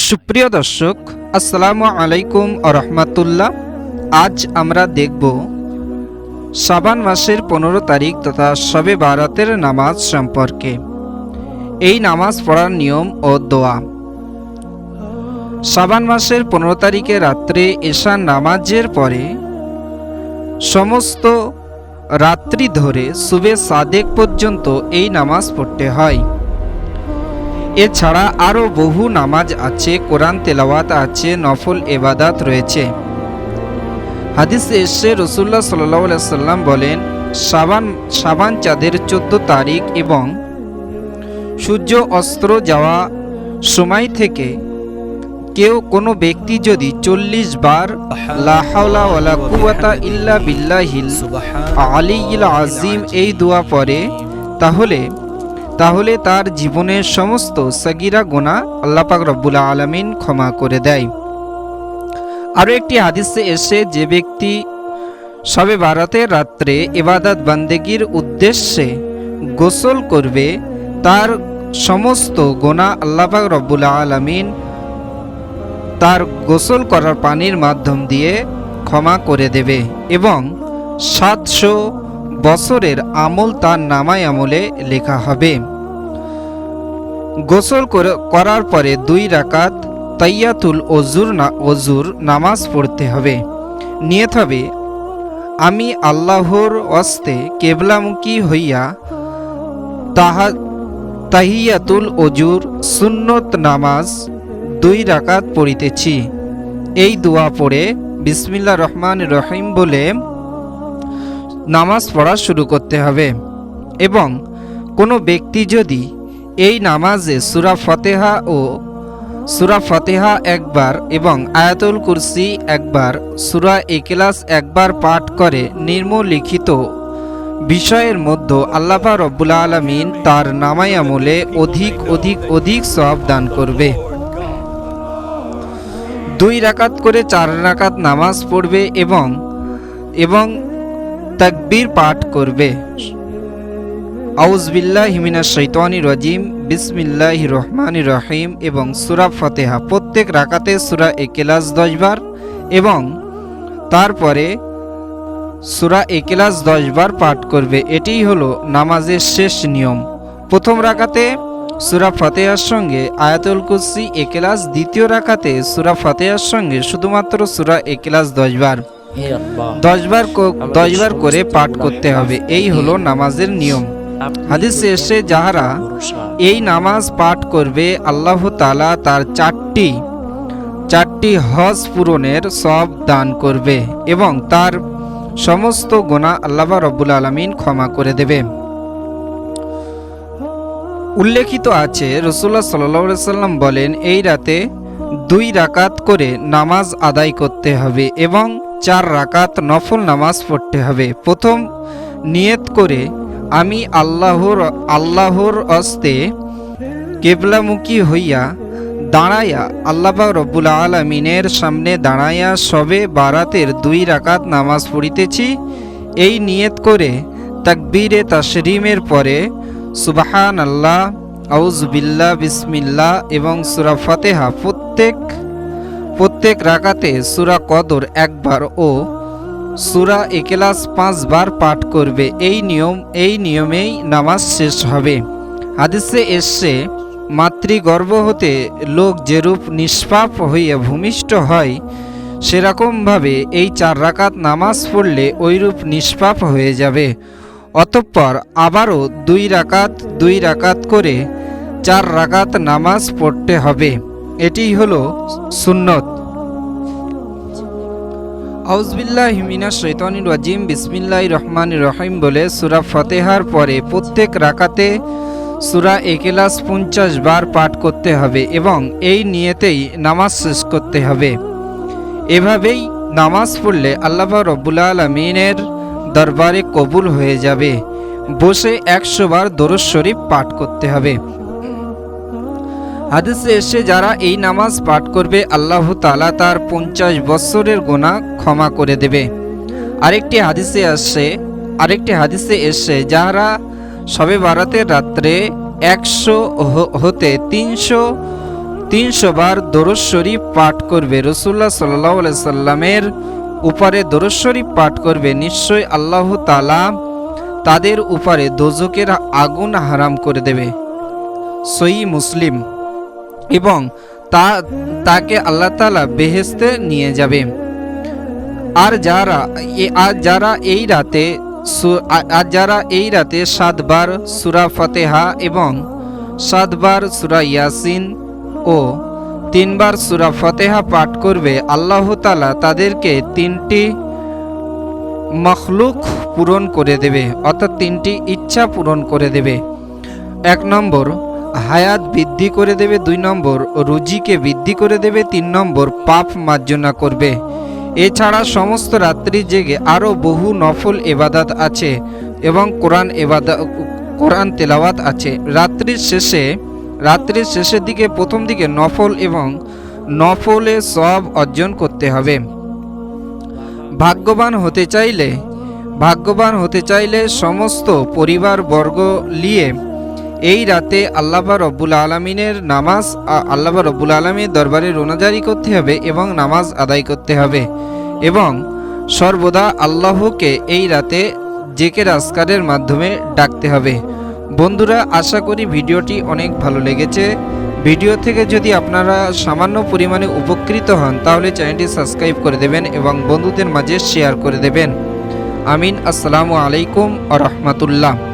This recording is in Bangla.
সুপ্রিয় দর্শক, আসসালামু আলাইকুম রহমাতুল্লাহ। আজ আমরা দেখব সাবান মাসের পনেরো তারিখ তথা শবে বারাতের নামাজ সম্পর্কে। এই নামাজ পড়ার নিয়ম ও দোয়া। সাবান মাসের পনেরো তারিখে রাত্রে এশার নামাজের পরে সমস্ত রাত্রি ধরে সুবে সাদেক পর্যন্ত এই নামাজ পড়তে হয়। এছাড়া আরও বহু নামাজ আছে, কোরআন তেলাওয়াত আছে, নফল এবাদাত রয়েছে। হাদিসে এসে রসুল্লাহ সাল্লাহ সাল্লাম বলেন সাবান সাবান চাঁদের চোদ্দ তারিখ এবং সূর্য অস্ত্র যাওয়া সময় থেকে কেউ কোনো ব্যক্তি যদি চল্লিশ বার ইল্লা বিল্লাহিল আলিল আজিম এই দোয়া পড়ে, তাহলে তাহলে তার জীবনের সমস্ত সগিরা গোনা আল্লাপাক রব্বুল আলমিন ক্ষমা করে দেয়। আরও একটি হাদিসে এসে যে ব্যক্তি সবে বারাতের রাত্রে এবাদাত বান্দেগির উদ্দেশ্যে গোসল করবে, তার সমস্ত গোনা আল্লাপাক রব্বুল আলমিন তার গোসল করার পানির মাধ্যম দিয়ে ক্ষমা করে দেবে এবং সাতশো বছরের আমল তার নামায় আমলে লেখা হবে। গোসল করার পরে দুই রাকাত তাইয়াতুল অজুর না অজুর নামাজ পড়তে হবে। নিয়ত হবে, আমি আল্লাহর অস্তে কেবলামুখী হইয়া তাহা তাহিয়াতুল অজুর সুন্নত নামাজ দুই রাকাত পড়িতেছি। এই দোয়া পড়ে বিসমিল্লা রহমান রহিম বলে নামাজ পড়া শুরু করতে হবে। এবং কোনো ব্যক্তি যদি এই নামাজে সুরা ফতেহা ও সুরা ফতেহা একবার এবং আয়াতুল কুরসি একবার, সুরা একেলাস একবার পাঠ করে নির্মলিখিত বিষয়ের মধ্যে আল্লাপা রব্বুল আলমিন তার নামাই আমলে অধিক অধিক অধিক সব দান করবে। দুই রাকাত করে চার রাকাত নামাজ পড়বে এবং এবং তাকবীর পাঠ করবে। আউজবিল্লাহ হিমিনা শৈতানি রজিম বিসমিল্লাহ রহমান রহিম এবং সুরা ফতেহা প্রত্যেক রাকাতে সুরা একেলাস দশবার এবং তারপরে সুরা একেলাস দশবার পাঠ করবে। এটিই হলো নামাজের শেষ নিয়ম। প্রথম রাকাতে সুরা ফতেহার সঙ্গে আয়াতুল কুসি একেলাস দ্বিতীয় রাকাতে সুরা ফতেহার সঙ্গে শুধুমাত্র সুরা একেলাস দশবার দশবার দশবার করে পাঠ করতে হবে। এই হলো নামাজের নিয়ম। হাদিসে এসে যাহারা এই নামাজ পাঠ করবে আল্লাহ তালা তার চারটি চারটি হজ পূরণের সব দান করবে এবং তার সমস্ত গোনা আল্লাহ রব্বুল আলমিন ক্ষমা করে দেবে। উল্লেখিত আছে রসুল্লাহ সাল্লাহ সাল্লাম বলেন এই রাতে দুই রাকাত করে নামাজ আদায় করতে হবে এবং চার রাকাত নফল নামাজ পড়তে হবে। প্রথম নিয়ত করে আমি আল্লাহর আল্লাহর অস্তে কেবলামুখী হইয়া দাঁড়াইয়া আল্লাহ রব্বুল আলমিনের সামনে দাঁড়াইয়া সবে বারাতের দুই রাকাত নামাজ পড়িতেছি। এই নিয়ত করে তাকবীরে তাশরিমের পরে সুবাহান আল্লাহ আউজবিল্লা বিসমিল্লাহ এবং সুরা ফতেহা প্রত্যেক প্রত্যেক রাকাতে সুরা কদর একবার ও সুরা একেলাস পাঁচবার পাঠ করবে। এই নিয়ম, এই নিয়মেই নামাজ শেষ হবে। হাদিসে এসছে, মাতৃগর্ভ হতে লোক যেরূপ নিষ্পাপ হইয়া ভূমিষ্ঠ হয়, সেরকমভাবে এই চার রাকাত নামাজ পড়লে ওইরূপ নিষ্পাপ হয়ে যাবে। অতঃপর আবারও দুই রাকাত দুই রাকাত করে চার রাকাত নামাজ পড়তে হবে। এটি হলো সুন্নত। আউজবিল্লাহ হিমিনা শৈতানির রাজিম বিসমিল্লাহ রহমান রহিম বলে সুরা ফতেহার পরে প্রত্যেক রাকাতে সুরা একেলাস পঞ্চাশ বার পাঠ করতে হবে এবং এই নিয়েতেই নামাজ শেষ করতে হবে। এভাবেই নামাজ পড়লে আল্লাহ রব্বুল আলমিনের দরবারে কবুল হয়ে যাবে। বসে একশো বার দরুদ শরীফ পাঠ করতে হবে। হাদিসে এসে যারা এই নামাজ পাঠ করবে, আল্লাহ তালা তার পঞ্চাশ বৎসরের গোনা ক্ষমা করে দেবে। আরেকটি হাদিসে আসছে আরেকটি হাদিসে এসে যারা সবে বারাতের রাত্রে একশো হতে তিনশো তিনশো বার দরজ শরীফ পাঠ করবে রসুল্লাহ সাল্লাহ সাল্লামের উপরে দরজ শরীফ পাঠ করবে নিশ্চয় আল্লাহ তালা তাদের উপরে দোজকের আগুন হারাম করে দেবে। সই মুসলিম এবং তা, তাকে আল্লাহ তালা বেহেস্তে নিয়ে যাবে। আর যারা আর যারা এই রাতে আর যারা এই রাতে সাতবার সুরা ফতেহা এবং সাতবার সুরা ইয়াসিন ও তিনবার সুরা ফতেহা পাঠ করবে, আল্লাহ তালা তাদেরকে তিনটি মখলুক পূরণ করে দেবে, অর্থাৎ তিনটি ইচ্ছা পূরণ করে দেবে। এক নম্বর হায়াত বৃদ্ধি করে দেবে দুই নম্বর, রুজিকে বৃদ্ধি করে দেবে তিন নম্বর, পাপ মার্জনা করবে। এছাড়া সমস্ত রাত্রি জেগে আরও বহু নফল এবাদাত আছে এবং কোরআন এবাদা কোরআন তেলাওয়াত আছে। রাত্রির শেষে, রাত্রির শেষের দিকে প্রথম দিকে নফল এবং নফলে সব অর্জন করতে হবে। ভাগ্যবান হতে চাইলে, ভাগ্যবান হতে চাইলে সমস্ত পরিবারবর্গ নিয়ে এই রাতে আল্লাহবা রব্বুল আলমিনের নামাজ, আ- আল্লাহবা রব্বুল আলমীর দরবারে রোনাজারি করতে হবে এবং নামাজ আদায় করতে হবে। এবং সর্বদা আল্লাহকে এই রাতে জেকের আসকারের মাধ্যমে ডাকতে হবে। বন্ধুরা, আশা করি ভিডিওটি অনেক ভালো লেগেছে। ভিডিও থেকে যদি আপনারা সামান্য পরিমাণে উপকৃত হন, তাহলে চ্যানেলটি সাবস্ক্রাইব করে দেবেন এবং বন্ধুদের মাঝে শেয়ার করে দেবেন। আমিন। আসসালামু আলাইকুম আ রহমতুল্লাহ।